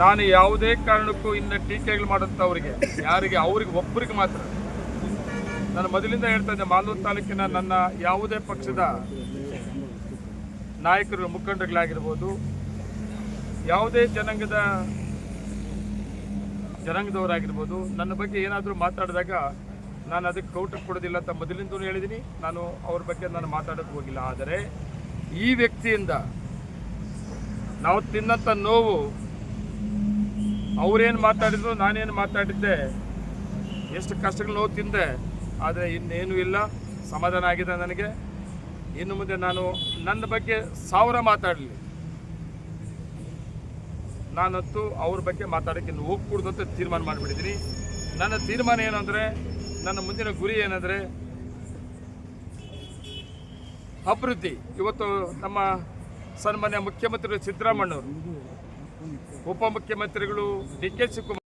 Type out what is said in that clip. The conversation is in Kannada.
ನಾನು ಯಾವುದೇ ಕಾರಣಕ್ಕೂ ಇನ್ನು ಟೀಕೆಗಳು ಮಾಡುತ್ತವರಿಗೆ, ಯಾರಿಗೆ, ಅವ್ರಿಗೆ, ಒಬ್ಬರಿಗೆ ಮಾತ್ರ. ನಾನು ಮೊದಲಿಂದ ಹೇಳ್ತಾ ಇದ್ದೆ, ಮಾಲೂರು ತಾಲೂಕಿನ ನನ್ನ ಯಾವುದೇ ಪಕ್ಷದ ನಾಯಕರು, ಮುಖಂಡರುಗಳಾಗಿರ್ಬೋದು, ಯಾವುದೇ ಜನಾಂಗದ ಜನಾಂಗದವರಾಗಿರ್ಬೋದು, ನನ್ನ ಬಗ್ಗೆ ಏನಾದರೂ ಮಾತಾಡಿದಾಗ ನಾನು ಅದಕ್ಕೆ ಕೌಟಕ್ಕೆ ಕೊಡೋದಿಲ್ಲ ಅಂತ ಮೊದಲಿಂದಲೂ ಹೇಳಿದ್ದೀನಿ. ನಾನು ಅವ್ರ ಬಗ್ಗೆ ನಾನು ಮಾತಾಡೋಕ್ಕೆ ಹೋಗಿಲ್ಲ. ಆದರೆ ಈ ವ್ಯಕ್ತಿಯಿಂದ ನಾವು ತಿನ್ನಂಥ ನೋವು ಅವ್ರೇನು ಮಾತಾಡಿದ್ರು, ನಾನೇನು ಮಾತಾಡಿದ್ದೆ, ಎಷ್ಟು ಕಷ್ಟಗಳು ನೋವು ತಿಂದೆ, ಆದರೆ ಇನ್ನೇನು ಇಲ್ಲ, ಸಮಾಧಾನ ಆಗಿದೆ ನನಗೆ. ಇನ್ನು ಮುಂದೆ ನಾನು ನನ್ನ ಬಗ್ಗೆ ಸಾವಿರ ಮಾತಾಡಲಿ. ನಾನಂತೂ ಅವ್ರ ಬಗ್ಗೆ ಮಾತಾಡೋಕ್ಕೆ ಇನ್ನು ಹೋಗ್ಕೂಡ್ದು ಅಂತ ತೀರ್ಮಾನ ಮಾಡಿಬಿಟ್ಟಿದ್ದೀನಿ. ನನ್ನ ತೀರ್ಮಾನ ಏನು ಅಂದರೆ, ನನ್ನ ಮುಂದಿನ ಗುರಿ ಏನಂದರೆ, ಅಭಿವೃದ್ಧಿ. ಇವತ್ತು ನಮ್ಮ ಸನ್ಮಾನ್ಯ ಮುಖ್ಯಮಂತ್ರಿ ಸಿದ್ದರಾಮಣ್ಣವರು ಉಪಮುಖ್ಯಮಂತ್ರಿಗಳು ಡಿ ಕೆ ಶಿವಕುಮಾರ್